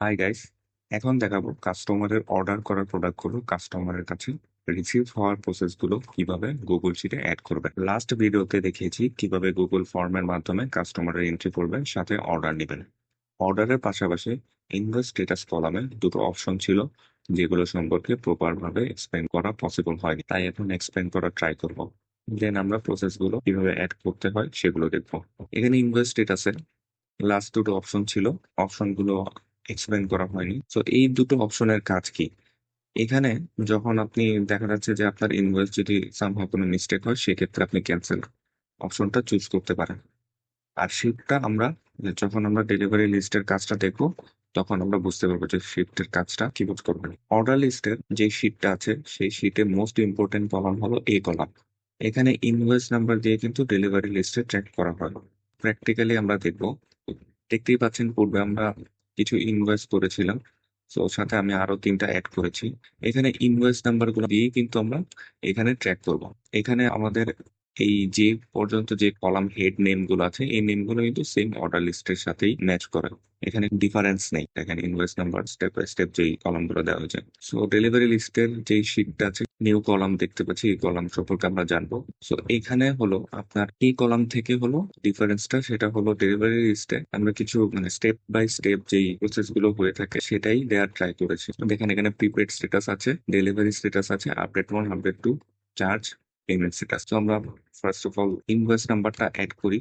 Hi guys এখন দেখাবো কাস্টমারের অর্ডার করা প্রোডাক্টগুলো কাস্টমারের কাছে রিসিভ হওয়ার প্রসেসগুলো কীভাবে গুগল শিটে অ্যাড করবে। লাস্ট ভিডিওতে দেখিয়েছি কীভাবে গুগল ফর্মের মাধ্যমে কাস্টমারের এন্ট্রি করবেন, সাথে অর্ডার নেবেন। অর্ডারের পাশাপাশি ইনভয়েস স্ট্যাটাস কলামে দুটো অপশন ছিল, যেগুলো সম্পর্কে প্রপার ভাবে এক্সপ্লেন করা পসিবল হয়নি। তাই এখন এক্সপ্লেন করা ট্রাই করব। দেন আমরা প্রসেসগুলো কীভাবে অ্যাড করতে হয় সেগুলো দেখব। এখানে ইনভয়েস স্ট্যাটাসে লাস্ট দুটো অপশন ছিল। অপশনগুলো এক্সপ্লেন করা হয়নি। তো এই দুটো অপশনের কাজ কি? এখানে যখন আপনি দেখা যাচ্ছে যে আপনার ইনভয়েস যদি সামহাও কোনো মিস্টেক হয়, সেক্ষেত্রে আপনি ক্যান্সেল অপশনটা চুজ করতে পারেন। আর শিফটটা আমরা, যখন আমরা ডেলিভারি লিস্টের কাজটা দেখব, তখন আমরা বুঝতে পারব যে শিফটের কাজটা কীভাবে করবেন। অর্ডার লিস্টের যে শিটটা আছে, সেই শিটে মোস্ট ইম্পর্টেন্ট কলাম হলো এ কলাম এখানে ইনভয়েস নাম্বার দিয়ে কিন্তু ডেলিভারি লিস্টে ট্র্যাক করা হয়। প্র্যাকটিক্যালি আমরা দেখব, দেখতেই পাচ্ছেন পূর্বে আমরা কিছু ইনভয়েস করেছিলাম। তো সাথে আমি আরও তিনটা অ্যাড করেছি। এখানে ইনভয়েস নাম্বারগুলো দিয়েই কিন্তু আমরা এখানে ট্র্যাক করব। এখানে আমাদের এই যে পর্যন্ত যে কলাম হেড নেমগুলো আছে, এই নেমগুলো কিন্তু সেম অর্ডার লিস্টের সাথেই ম্যাচ করে। এখানে ডিফারেন্স নেই এখানে invoice number step by step যেই কলামগুলো দেওয়া হয়েছে। সো ডেলিভারি লিস্টের যেই শিটটা আছে নিউ কলাম দেখতে পাচ্ছি, এই কলাম সম্পর্কে আমরা জানব। সো এখানে হলো আপনার এই কলাম থেকে হলো ডিফারেন্সটা সেটা হলো ডেলিভারি লিস্টে আমরা কিছু মানে স্টেপ বাই স্টেপ যেই প্রসেসগুলো হয়ে থাকে, সেটাই দেওয়ার ট্রাই করেছি। দেখেন এখানে প্রিপেড স্ট্যাটাস আছে ডেলিভারি স্ট্যাটাস আছে update one update two charge payment status তো আমরা ফার্স্ট অফ অল ইনভয়েস নাম্বারটা অ্যাড করি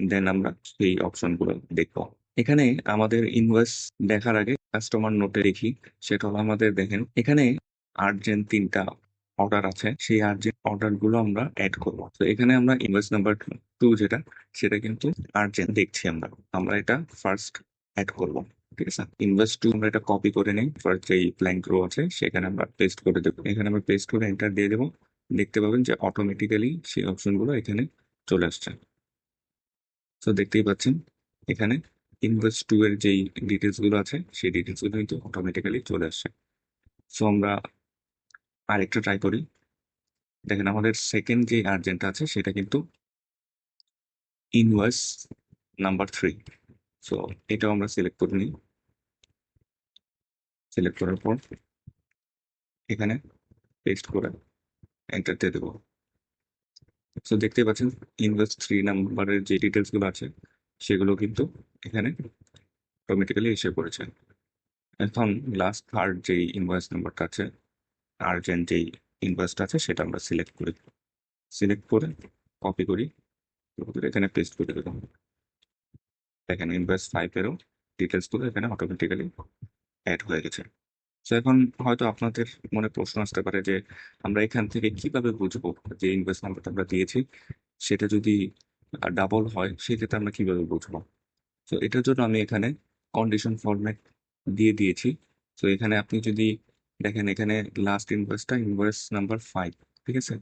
দেন আমরা সেই অপশনগুলো দেখব। এখানে আমাদের ইনভয়েস দেখার আগে কাস্টমার নোটে দেখি, সেটা হলো আমাদের দেখেন, এখানে আর্জেন্ট তিনটা অর্ডার আছে, সেই আর্জেন্ট অর্ডারগুলো আমরা অ্যাড করব। তো এখানে আমরা ইনভয়েস নাম্বার টু যেটা, সেটা কিন্তু আর্জেন্ট দেখছি আমরা। আমরা এটা ফার্স্ট অ্যাড করব, ঠিক আছে? ইনভয়েস টু আমরা এটা কপি করে নিই ফার্স্ট যেই ব্ল্যাঙ্ক রো আছে, সেখানে আমরা পেস্ট করে দেবো। এখানে আমরা পেস্ট করে এন্টার দিয়ে দেবো। দেখতে পাবেন যে অটোমেটিক্যালি সেই অপশনগুলো এখানে চলে আসছে। তো দেখতেই পাচ্ছেন, এখানে ইনভয়েস টু এর যেই ডিটেলসগুলো আছে, সেই ডিটেলসগুলো কিন্তু অটোমেটিক্যালি চলে আসছে। সো আমরা আরেকটা ট্রাই করি। দেখেন আমাদের সেকেন্ড যে আর্জেন্ট আছে, সেটা কিন্তু ইনভয়েস নাম্বার থ্রি সো এটাও আমরা সিলেক্ট করে নিই। সিলেক্ট করার পর এখানে পেস্ট করে এন্টার দিয়ে দেবো সো দেখতেই পাচ্ছেন ইনভেস্ট থ্রি নাম্বারের যে ডিটেলসগুলো আছে, সেগুলো কিন্তু এখানে অটোমেটিক্যালি এসে পড়েছে। এখন লাস্ট থার্ড যেই ইনভয়েস নাম্বারটা আছে আর্জেন্ট যেই ইনভয়েসটা আছে, সেটা আমরা সিলেক্ট করি সিলেক্ট করে কপি করি। এখানে পেস্ট করে দেবো। দেখেন ইনভয়েস ফাইভেরও ডিটেলসগুলো এখানে অটোমেটিক্যালি অ্যাড হয়ে গেছে। তো এখন হয়তো আপনাদের মনে প্রশ্ন আসতে পারে যে, আমরা এখান থেকে কীভাবে বুঝব যে ইনভয়েস নাম্বারটা আমরা দিয়েছি? সেটা যদি ডাবল হয়, সেক্ষেত্রে আমরা কীভাবে বুঝব? তো এটার জন্য আমি এখানে কন্ডিশন ফরম্যাট দিয়ে দিয়েছি। তো এখানে আপনি যদি দেখেন, এখানে লাস্ট ইনভয়েসটা ইনভয়েস নাম্বার ফাইভ ঠিক আছে?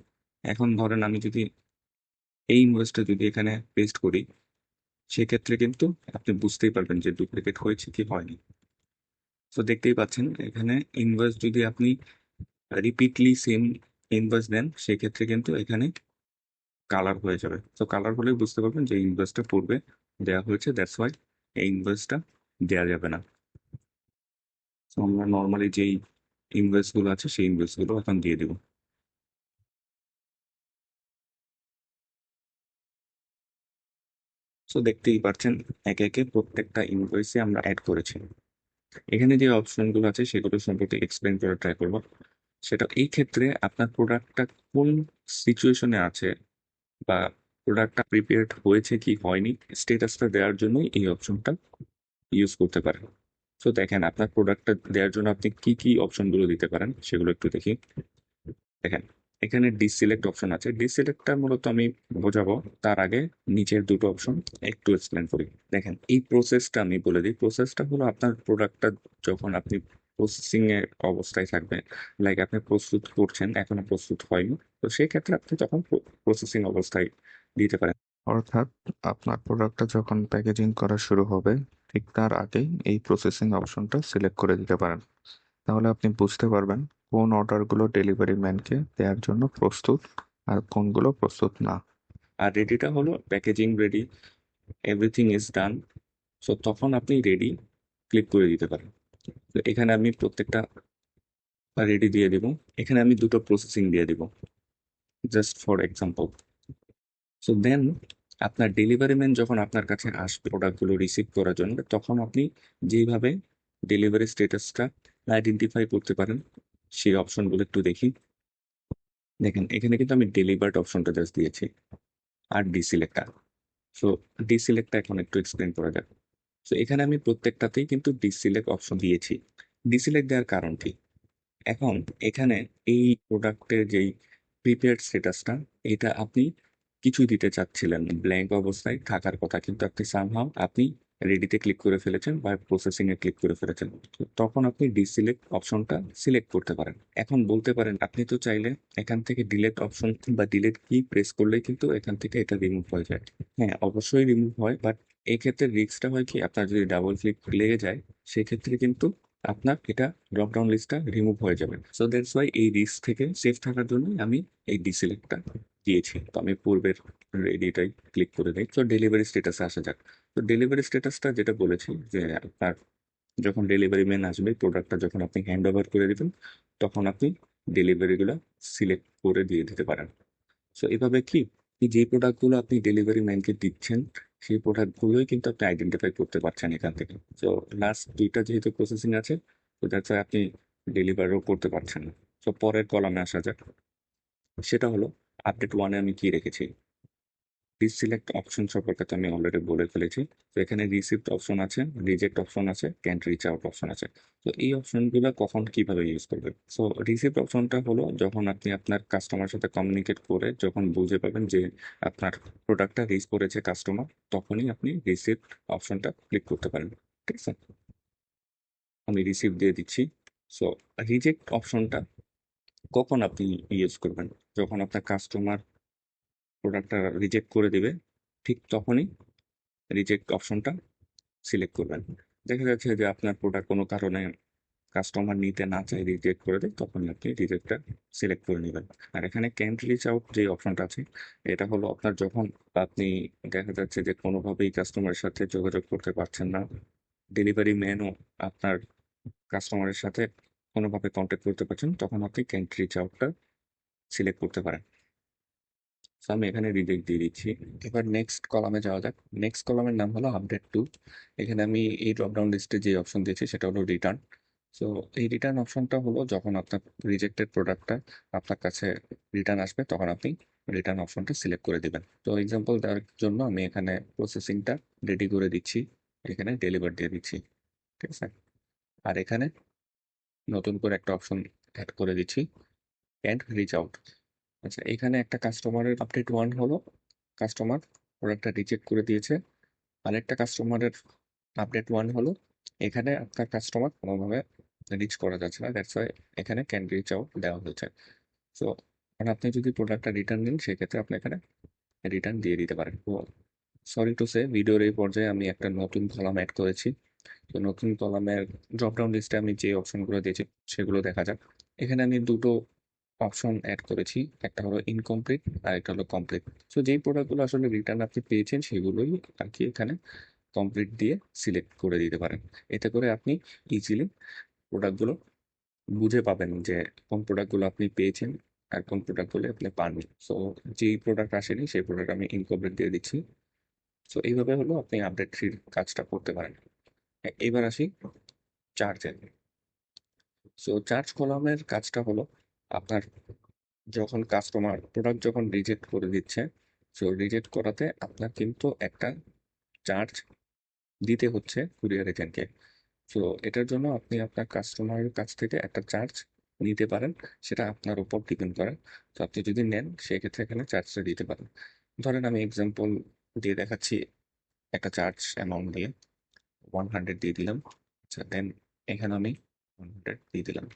এখন ধরেন আমি যদি এই ইনভয়েসটা যদি এখানে পেস্ট করি, সেক্ষেত্রে কিন্তু আপনি বুঝতেই পারবেন যে ডুপ্লিকেট হয়েছে কি হয়নি। তো দেখতেই পাচ্ছেন, এখানে ইনভয়েস যদি আপনি রিপিটলি সেম ইনভয়েস দেন, সেক্ষেত্রে কিন্তু এখানে কালার হয়ে যাবে। তো কালার হলে বুঝতে পারবেন যে ইনভয়েসটা পূর্বে দেওয়া হয়েছে দ্যাটস ওয়াই এই ইনভয়েসটা দেওয়া যাবে না। তো আমরা নর্মালি যেই ইনভয়েসগুলো আছে, সেই ইনভয়েসগুলো এখন দিয়ে দেব। তো দেখতেই পাচ্ছেন, একে একে প্রত্যেকটা ইনভয়েসে আমরা অ্যাড করেছি। এখানে যে অপশনগুলো আছে, সেগুলো সম্পর্কে এক্সপ্লেন করে ট্রাই করব। সেটা এই ক্ষেত্রে আপনার প্রোডাক্টটা কোন সিচুয়েশনে আছে বা প্রোডাক্টটা প্রিপেয়ার্ড হয়েছে কি হয়নি স্টেটাসটা দেওয়ার জন্যই এই অপশনটা ইউজ করতে পারেন। সো দেখেন, আপনার প্রোডাক্টটা দেওয়ার জন্য আপনি কি কি অপশনগুলো দিতে পারেন, সেগুলো একটু দেখি। দেখেন এখানে ডিসিলেক্ট অপশন আছে। ডিসিলেক্টটা মূলত আমি বোঝাবো তার আগে নিচের দুটো অপশন একটু এক্সপ্লেন করি। দেখেন, এই প্রসেসটা আমি বলে দিই। প্রসেসটা হলো আপনার প্রোডাক্টটা যখন আপনি প্রসেসিং এর অবস্থায় থাকবে লাইক আপনি প্রস্তুত করছেন, এখনও প্রস্তুত হয়নি, তো সেই ক্ষেত্রে আপনি তখন প্রসেসিং অবস্থায় দিতে পারেন। অর্থাৎ আপনার প্রোডাক্টটা যখন প্যাকেজিং করা শুরু হবে, ঠিক তার আগেই এই প্রসেসিং অপশনটা সিলেক্ট করে দিতে পারেন। তাহলে আপনি বুঝতে পারবেন কোন অর্ডারগুলো ডেলিভারি ম্যানকে দেওয়ার জন্য প্রস্তুত আর কোনগুলো প্রস্তুত না। আর রেডিটা হলো packaging ready everything is done so তখন আপনি রেডি ক্লিক করে দিতে পারেন। তো এখানে আমি প্রত্যেকটা রেডি দিয়ে দিব। এখানে আমি দুটো প্রসেসিং দিয়ে দিব just for example so then আপনার ডেলিভারি ম্যান যখন আপনার কাছে আসবে প্রোডাক্টগুলো রিসিভ করার জন্য, তখন আপনি যেইভাবে ডেলিভারি স্ট্যাটাসটা আইডেন্টিফাই করতে পারেন সেই অপশনগুলো একটু দেখি। দেখেন, এখানে কিন্তু আমি ডেলিভার্ড অপশনটা জাস্ট দিয়েছি আর ডিসিলেক্টটা সো ডিসিলেক্টটা এখন একটু এক্সপ্লেন করা যাক। সো এখানে আমি প্রত্যেকটাতেই কিন্তু ডিসিলেক্ট অপশন দিয়েছি। ডিসিলেক্ট দেওয়ার কারণ কি? এখন এখানে এই প্রোডাক্টের যেই প্রিপেয়ার্ড স্ট্যাটাসটা এটা আপনি কিছুই দিতে চাচ্ছিলেন ব্ল্যাঙ্ক অবস্থায় থাকার কথা কিন্তু আপনি সামহাও আপনি রেডিতে ক্লিক করে ফেলেছেন বা প্রসেসিং এ ক্লিক করে ফেলেছেন। তখন আপনি ডিসিলেক্ট অপশনটা সিলেক্ট করতে পারেন। এখন বলতে পারেন, আপনি তো চাইলে এখান থেকে ডিলেট অপশন বা ডিলেট কি প্রেস করলে কিন্তু এখান থেকে এটা রিমুভ হয়ে যায়। হ্যাঁ অবশ্যই রিমুভ হয় বাট এই ক্ষেত্রে রিস্কটা হয় কি, আপনার যদি ডাবল ক্লিক লেগে যায়, সেক্ষেত্রে কিন্তু আপনার এটা ড্রপডাউন লিস্টটা রিমুভ হয়ে যাবে। সো দ্যাটস ওয়াই এই রিস্ক থেকে সেফ থাকার জন্য আমি এই ডিসিলেক্টটা দিয়েছি। তো আমি পূর্বের রেডিটাই ক্লিক করে দিই তো ডেলিভারি স্ট্যাটাসে আসা যাক। তো ডেলিভারি স্ট্যাটাসটা যেটা বলেছি যে, আপনার যখন ডেলিভারি ম্যান আসবে প্রোডাক্টটা যখন আপনি হ্যান্ড ওভার করে দেবেন, তখন আপনি ডেলিভারিগুলো সিলেক্ট করে দিয়ে দিতে পারেন। সো এভাবে কি? যে প্রোডাক্টগুলো আপনি ডেলিভারি ম্যানকে দিচ্ছেন, সেই প্রোডাক্টগুলোই কিন্তু আপনি আইডেন্টিফাই করতে পারছেন এখান থেকে। তো লাস্ট দুইটা যেহেতু প্রসেসিং আছে, তো দ্যাটস আপনি ডেলিভারও করতে পারছেন না। তো পরের কলামে আসা যাক। সেটা হলো আপডেট ওয়ানে আমি কি রেখেছি? ডিসিলেক্ট অপশন সম্পর্কে তো আমি অলরেডি বলে ফেলেছি। তো এখানে রিসিপ্ট অপশন আছে রিজেক্ট অপশন আছে ক্যান্ট রিচ আউট অপশন আছে। তো এই অপশনগুলো কখন কীভাবে ইউজ করবেন সো রিসিপ্ট অপশনটা হলো যখন আপনি আপনার কাস্টমার সাথে কমিউনিকেট করে যখন বুঝে পাবেন যে আপনার প্রোডাক্টটা রিচ করেছে কাস্টমার তখনই আপনি রিসিপ্ট অপশনটা ক্লিক করতে পারেন। ঠিক আছে? আমি রিসিপ্ট দিয়ে দিচ্ছি। সো রিজেক্ট অপশনটা কখন আপনি ইউজ করবেন? যখন আপনার কাস্টমার প্রোডাক্টটা রিজেক্ট করে দেবে, ঠিক তখনই রিজেক্ট অপশনটা সিলেক্ট করবেন। দেখা যাচ্ছে যে আপনার প্রোডাক্ট কোনো কারণে কাস্টমার নিতে না চাই রিজেক্ট করে দেয়, তখনই আপনি রিজেক্টটা সিলেক্ট করে নেবেন। আর এখানে ক্যান্ট রিচ আউট যে অপশনটা আছে, এটা হলো আপনার যখন আপনি দেখা যাচ্ছে যে কোনোভাবেই কাস্টমারের সাথে যোগাযোগ করতে পারছেন না ডেলিভারি ম্যানও আপনার কাস্টমারের সাথে কোনোভাবে কন্ট্যাক্ট করতে পারছেন তখন আপনি ক্যান্ট রিচ আউটটা সিলেক্ট করতে পারেন। So, আমি এখানে রিজেক্ট দিয়ে দিচ্ছি। এবার নেক্সট কলামে যাওয়া যাক। নেক্সট কলামের নাম হলো আপডেট টু এখানে আমি এই ড্রপডাউন লিস্টে যে অপশন দিয়েছি সেটা হলো রিটার্ন সো এই রিটার্ন অপশনটা হলো যখন আপনার রিজেক্টেড প্রোডাক্টটা আপনার কাছে রিটার্ন আসবে তখন আপনি রিটার্ন অপশনটা সিলেক্ট করে দেবেন। তো এক্সাম্পল দেওয়ার জন্য আমি এখানে প্রসেসিংটা রেডি করে দিচ্ছি। এখানে ডেলিভার দিয়ে দিচ্ছি। ঠিক আছে? আর এখানে নতুন করে একটা অপশন অ্যাড করে দিচ্ছি। অ্যান্ড রিচ আউট আচ্ছা এখানে একটা কাস্টমারের আপডেট ওয়ান হলো। কাস্টমার প্রোডাক্টটা রিজেক্ট করে দিয়েছে। আরেকটা কাস্টমারের আপডেট ওয়ান হলো। এখানে আপনার কাস্টমার কোনোভাবে রিচ করা যাচ্ছে না। দ্যাটস ওয়াই এখানে ক্যান রিচ আউট দেওয়া হয়েছে। সো মানে আপনি যদি প্রোডাক্টটা রিটার্ন দিন সেক্ষেত্রে আপনি এখানে রিটার্ন দিয়ে দিতে পারেন। তো সরি টু সে ভিডিওর এই পর্যায়ে আমি একটা নতুন কলাম অ্যাড করেছি। তো নতুন কলামের ড্রপডাউন লিস্টে আমি যে অপশনগুলো দিয়েছি, সেগুলো দেখা যাক। এখানে আমি দুটো অপশন অ্যাড করেছি। একটা হলো ইনকমপ্লিট আর একটা হলো কমপ্লিট সো যেই প্রোডাক্টগুলো আসলে রিটার্ন আপনি পেয়েছেন, সেগুলোই আর কি এখানে কমপ্লিট দিয়ে সিলেক্ট করে দিতে পারেন। এতে করে আপনি ইজিলি প্রোডাক্টগুলো বুঝে পাবেন যে কোন প্রোডাক্টগুলো আপনি পেয়েছেন আর কোন প্রোডাক্টগুলো আপনি পাননি। সো যেই প্রোডাক্ট আসেনি, সেই প্রোডাক্ট আমি ইনকমপ্লিট দিয়ে দিচ্ছি। সো এইভাবে হলো আপনি আপডেট থ্রির কাজটা করতে পারেন। এবার আসি চার্জে সো চার্জ কলামের কাজটা হলো আপনার যখন কাস্টমার প্রোডাক্ট যখন রিজেক্ট করে দিচ্ছে সো রিজেক্ট করাতে আপনার কিন্তু একটা চার্জ দিতে হচ্ছে কুরিয়ার এজেন্টকে সো এটার জন্য আপনি আপনার কাস্টমারের কাছ থেকে একটা চার্জ নিতে পারেন, সেটা আপনার উপর ডিপেন্ড করে। তো আপনি যদি নেন, সেক্ষেত্রে এখানে চার্জটা দিতে পারেন। ধরেন আমি এক্সাম্পল দিয়ে দেখাচ্ছি একটা চার্জ অ্যামাউন্ট দিয়ে। ওয়ান হান্ড্রেড দিয়ে দিলাম। আচ্ছা দেন এখানে আমি ওয়ান হান্ড্রেড দিয়ে দিলাম।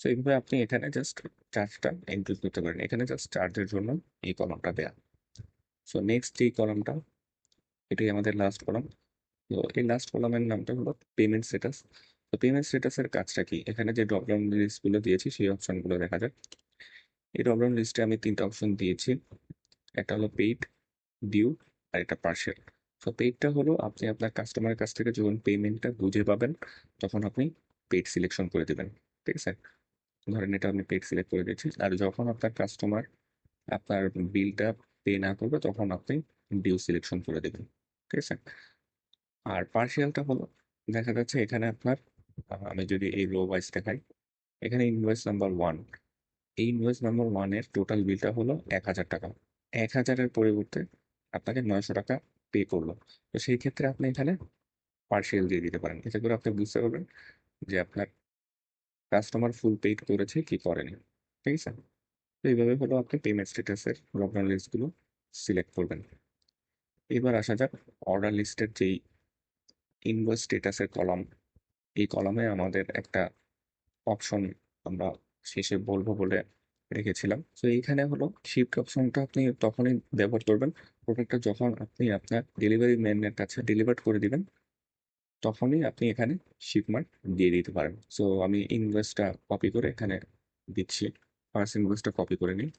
সো এইভাবে আপনি এখানে জাস্ট চার্জটা ইনক্লুড করতে পারেন। এখানে জাস্ট চার্জের জন্য এই কলমটা দেয়া। সো নেক্সট এই কলমটা এটাই আমাদের লাস্ট কলম তো, এই লাস্ট কলামের নামটা হলো পেমেন্ট স্ট্যাটাস তো পেমেন্ট স্ট্যাটাসের কাজটা কি? এখানে যে ড্রপডাউন লিস্টগুলো দিয়েছি, সেই অপশনগুলো দেখা যাক। এই ড্রপডাউন লিস্টে আমি তিনটা অপশন দিয়েছি। একটা হলো পেইড ডিউ আর একটা পার্সেল তো পেডটা হলো আপনি আপনার কাস্টমারের কাছ থেকে যখন পেমেন্টটা বুঝে পাবেন, তখন আপনি পেড সিলেকশন করে দেবেন, ঠিক আছে? ধরেন এটা আপনি পেড সিলেক্ট করে দিচ্ছি আর যখন আপনার কাস্টমার আপনার বিলটা পে না করবে, তখন আপনি ডিউ সিলেকশন করে দেবেন, ঠিক আছে? আর পার্সিয়ালটা হলো, দেখা যাচ্ছে এখানে আপনার আমি যদি এই রো ওয়াইজ দেখাই, এখানে ইনভয়েস নাম্বার ওয়ান এই ইনভয়েস নাম্বার ওয়ানের টোটাল বিলটা হলো এক হাজার টাকা। এক হাজারের পরিবর্তে আপনাকে নয়শো টাকা পে করল। তো সেই ক্ষেত্রে আপনি এখানে পার্সিয়াল দিয়ে দিতে পারেন। এতে করে আপনি বুঝতে পারবেন যে আপনার কাস্টমার ফুল পেইড করেছে কি করেনি। ঠিক আছে? তো এইভাবে হলো আপনি পেমেন্ট স্ট্যাটাসের ড্রপডাউন লিস্টগুলো সিলেক্ট করবেন। এবার আসা যাক অর্ডার লিস্টের যেই ইনভয়েস স্ট্যাটাসের কলম এই কলমে আমাদের একটা অপশন আমরা শেষে বলব বলে রেখেছিলাম। তো এইখানে হলো শিফট অপশনটা আপনি তখনই ব্যবহার করবেন। প্রোডাক্টটা যখন আপনি আপনার ডেলিভারি ম্যানের কাছে ডেলিভার করে দিবেন, তখনই আপনি এখানে শিপমার্ট দিয়ে দিতে পারেন। সো আমি ইনভয়েসটা কপি করে এখানে দিচ্ছি। ফার্স্ট ইনভয়েসটা কপি করে নিই।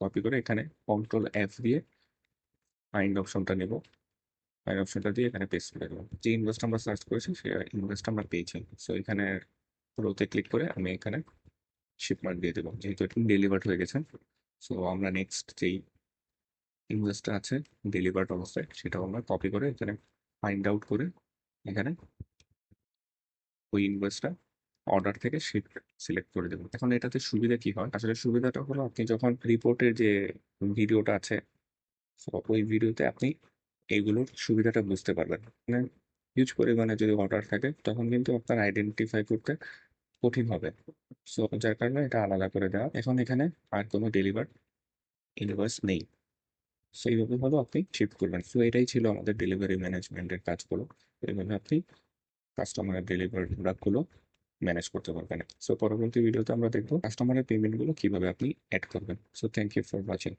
কপি করে এখানে কন্ট্রোল এফ দিয়ে ফাইন্ড অপশনটা নেব। ফাইন্ড অপশনটা দিয়ে এখানে পেস্ট করে দেবো যে ইনভয়েসটা আমরা সার্চ করেছি সেই ইনভয়েসটা আমরা পেয়েছি। সো এখানে রোতে ক্লিক করে আমি এখানে শিপমার্ট দিয়ে দেবো। যেহেতু এটা ডেলিভার্ড হয়ে গেছে। সো আমরা নেক্সট যেই ইনভয়েসটা আছে ডেলিভার্ড অবস্থায়, সেটাও আমরা কপি করে এখানে ফাইন্ড আউট করে এখানে ওই ইনভয়েসটা অর্ডার থেকে শিট সিলেক্ট করে দেবো। এখন এটাতে সুবিধা কি হয়? আসলে সুবিধাটা হলো আপনি যখন রিপোর্টের যে ভিডিওটা আছে ওই ভিডিওতে আপনি এইগুলোর সুবিধাটা বুঝতে পারবেন। মানে হিউজ পরিমাণে যদি অর্ডার থাকে, তখন কিন্তু আপনার আইডেন্টিফাই করতে কঠিন হবে। সো যার কারণে এটা আলাদা করে দেওয়া। এখন এখানে আর কোনো ডেলিভার ইনভয়েস নেই। সো এইভাবে হলো আপনি শিফট করবেন। সো এটাই ছিল আমাদের ডেলিভারি ম্যানেজমেন্টের কাজগুলো। এইভাবে আপনি কাস্টমারের ডেলিভারি প্রোডাক্টগুলো ম্যানেজ করতে পারবেন। সো পরবর্তী ভিডিওতে আমরা দেখব কাস্টমারের পেমেন্টগুলো কীভাবে আপনি অ্যাড করবেন। So thank you for watching